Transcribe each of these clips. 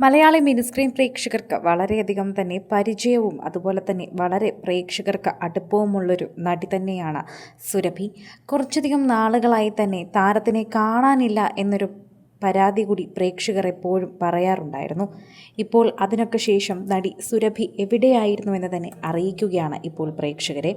Malayali mini screen പ്രേക്ഷകർക്ക് വളരെയധികം തന്നെ പരിചയവും അതുപോലെ തന്നെ വളരെ പ്രേക്ഷകർക്ക് അടുപ്പവുമുള്ളൊരു നടി തന്നെയാണ് സുരഭി. കുറച്ചധികം നാളുകളായി തന്നെ താരത്തിനെ കാണാനില്ല എന്നൊരു പരാതി കൂടി പ്രേക്ഷകർ എപ്പോഴും പറയാറുണ്ടായിരുന്നു. ഇപ്പോൾ അതിനൊക്കെ ശേഷം നടി സുരഭി എവിടെയായിരുന്നു എന്ന് തന്നെ അറിയിക്കുകയാണ് ഇപ്പോൾ പ്രേക്ഷകരെ.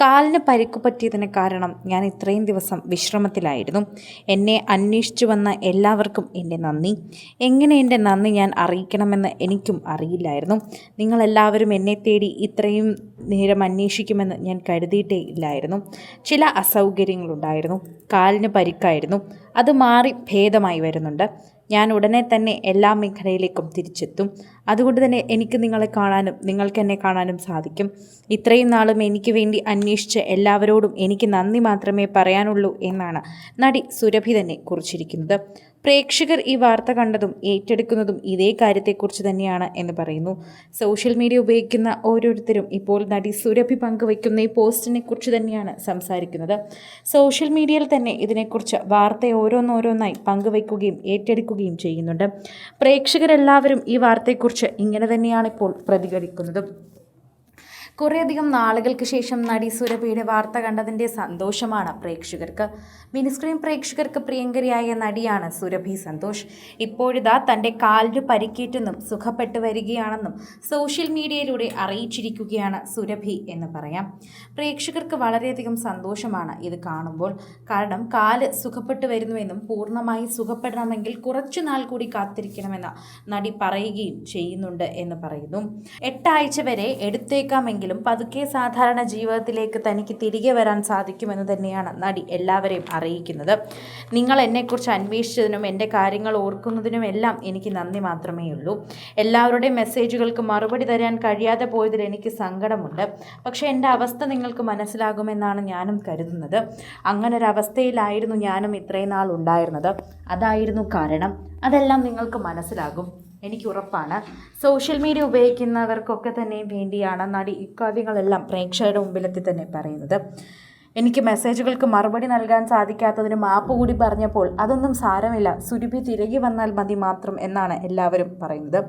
കാലിന് പരിക്കു പറ്റിയതിന് കാരണം ഞാൻ ഇത്രയും ദിവസം വിശ്രമത്തിലായിരുന്നു. എന്നെ അന്വേഷിച്ചു വന്ന എല്ലാവർക്കും എന്റെ നന്ദി. എങ്ങനെ എന്റെ നന്ദി ഞാൻ അറിയിക്കണമെന്ന് എനിക്കും അറിയില്ലായിരുന്നു. നിങ്ങളെല്ലാവരും എന്നെ തേടി ഇത്രയും നേരം അന്വേഷിക്കുമെന്ന് ഞാൻ കരുതിയിട്ടേ ഇല്ലായിരുന്നു. ചില അസൗകര്യങ്ങളുണ്ടായിരുന്നു. കാലിന് പരിക്കായിരുന്നു. അത് മാറി ഭേദമായി വരുന്നുണ്ട്. ഞാൻ ഉടനെ തന്നെ എല്ലാ മേഖലയിലേക്കും തിരിച്ചെത്തും. അതുകൊണ്ട് തന്നെ എനിക്ക് നിങ്ങളെ കാണാനും നിങ്ങൾക്ക് എന്നെ കാണാനും സാധിക്കും. ഇത്രയും നാളും എനിക്ക് വേണ്ടി അന്വേഷിച്ച എല്ലാവരോടും എനിക്ക് നന്ദി മാത്രമേ പറയാനുള്ളൂ എന്നാണ് നടി സുരഭി തന്നെ കുറിച്ചിരിക്കുന്നത്. പ്രേക്ഷകർ ഈ വാർത്ത കണ്ടതും ഏറ്റെടുക്കുന്നതും ഇതേ കാര്യത്തെക്കുറിച്ച് തന്നെയാണ് എന്ന് പറയുന്നു. സോഷ്യൽ മീഡിയ ഉപയോഗിക്കുന്ന ഓരോരുത്തരും ഇപ്പോൾ നടി സുരഭി പങ്കുവയ്ക്കുന്ന ഈ പോസ്റ്റിനെ കുറിച്ച് തന്നെയാണ് സംസാരിക്കുന്നത്. സോഷ്യൽ മീഡിയയിൽ തന്നെ ഇതിനെക്കുറിച്ച് വാർത്ത ഓരോന്നോരോന്നായി പങ്കുവയ്ക്കുകയും ഏറ്റെടുക്കുകയും ചെയ്യുന്നുണ്ട്. പ്രേക്ഷകരെല്ലാവരും ഈ വാർത്തയെക്കുറിച്ച് ഇങ്ങനെ തന്നെയാണ് ഇപ്പോൾ പ്രതികരിക്കുന്നത്. കുറേയധികം നാളുകൾക്ക് ശേഷം നടി സുരഭിയുടെ വാർത്ത കണ്ടതിന്റെ സന്തോഷമാണ് പ്രേക്ഷകർക്ക്. മിനിസ്ക്രീൻ പ്രേക്ഷകർക്ക് പ്രിയങ്കരിയായ നടിയാണ് സുരഭി സന്തോഷ്. ഇപ്പോഴിതാ തന്റെ കാലിന് പരിക്കേറ്റെന്നും സുഖപ്പെട്ടു വരികയാണെന്നും സോഷ്യൽ മീഡിയയിലൂടെ അറിയിച്ചിരിക്കുകയാണ് സുരഭി എന്ന് പറയാം. പ്രേക്ഷകർക്ക് വളരെയധികം സന്തോഷമാണ് ഇത് കാണുമ്പോൾ. കാരണം കാൽ സുഖപ്പെട്ടു വരുന്നുവെന്നും പൂർണമായി സുഖപ്പെടണമെങ്കിൽ കുറച്ചു നാൾ കൂടി കാത്തിരിക്കണമെന്ന് നടി പറയുകയും ചെയ്യുന്നുണ്ട് എന്ന് പറയുന്നു. എട്ടാഴ്ച വരെ എടുത്തേക്കാമെങ്കിലും പതുക്കെ സാധാരണ ജീവിതത്തിലേക്ക് തനിക്ക് തിരികെ വരാൻ സാധിക്കുമെന്ന് തന്നെയാണ് നടി എല്ലാവരെയും അറിയിക്കുന്നത്. നിങ്ങൾ എന്നെക്കുറിച്ച് അന്വേഷിച്ചതിനും എന്റെ കാര്യങ്ങൾ ഓർക്കുന്നതിനും എല്ലാം എനിക്ക് നന്ദി മാത്രമേ ഉള്ളൂ. എല്ലാവരുടെയും മെസ്സേജുകൾക്ക് മറുപടി തരാൻ കഴിയാതെ പോയതിൽ എനിക്ക് സങ്കടമുണ്ട്. പക്ഷേ എന്റെ അവസ്ഥ നിങ്ങൾക്ക് മനസ്സിലാകുമെന്നാണ് ഞാനും കരുതുന്നത്. അങ്ങനൊരവസ്ഥയിലായിരുന്നു ഞാനും ഇത്രയും നാൾ ഉണ്ടായിരുന്നത്. അതായിരുന്നു കാരണം. അതെല്ലാം നിങ്ങൾക്ക് മനസ്സിലാകും. എനിക്ക് ഉറപ്പാണ് സോഷ്യൽ മീഡിയ ഉപയോഗിക്കുന്നവർക്കൊക്കെ തന്നെ വേണ്ടിയാണ് നടി ഇക്കാര്യങ്ങളെല്ലാം പ്രേക്ഷകരുടെ മുമ്പിലെത്തി തന്നെ പറയുന്നത്. എനിക്ക് മെസ്സേജുകൾക്ക് മറുപടി നൽകാൻ സാധിക്കാത്തതിന് മാപ്പ് കൂടി പറഞ്ഞപ്പോൾ അതൊന്നും സാരമില്ല. സുരഭി തിരികെ വന്നാൽ മതി മാത്രം എന്നാണ് എല്ലാവരും പറയുന്നത്.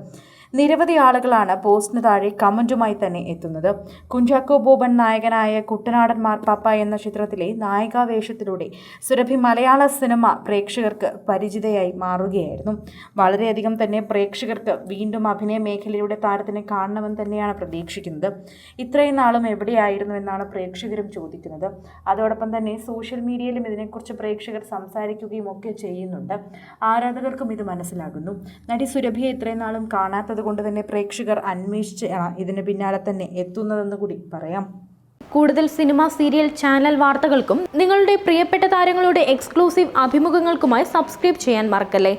നിരവധി ആളുകളാണ് പോസ്റ്റിന് താഴെ കമന്റുമായി തന്നെ എത്തുന്നത്. കുഞ്ചാക്കോ ബോബൻ നായകനായ കുട്ടനാടൻ മാർപ്പാപ്പ എന്ന ചിത്രത്തിലെ നായികാവേഷത്തിലൂടെ സുരഭി മലയാള സിനിമ പ്രേക്ഷകർക്ക് പരിചിതയായി മാറുകയായിരുന്നു. വളരെയധികം തന്നെ പ്രേക്ഷകർക്ക് വീണ്ടും അഭിനയ മേഖലയുടെ താരത്തിനെ കാണണമെന്ന് തന്നെയാണ് പ്രതീക്ഷിക്കുന്നത്. ഇത്രയും നാളും എവിടെയായിരുന്നു എന്നാണ് പ്രേക്ഷകരും ചോദിക്കുന്നത്. അതോടൊപ്പം തന്നെ സോഷ്യൽ മീഡിയയിലും ഇതിനെക്കുറിച്ച് പ്രേക്ഷകർ സംസാരിക്കുകയും ഒക്കെ ചെയ്യുന്നുണ്ട്. ആരാധകർക്കും ഇത് മനസ്സിലാകുന്നു. നടി സുരഭിയെ ഇത്രയും നാളും കാണാത്തത് കൊണ്ട് തന്നെ പ്രേക്ഷകർ അന്വേഷിച്ച് ഇതിന് പിന്നാലെ തന്നെ എത്തുന്നതെന്ന് കൂടി പറയാം. കൂടുതൽ സിനിമ സീരിയൽ ചാനൽ വാർത്തകൾക്കും നിങ്ങളുടെ പ്രിയപ്പെട്ട താരങ്ങളുടെ എക്സ്ക്ലൂസീവ് അഭിമുഖങ്ങൾക്കുമായി സബ്സ്ക്രൈബ് ചെയ്യാൻ മറക്കല്ലേ?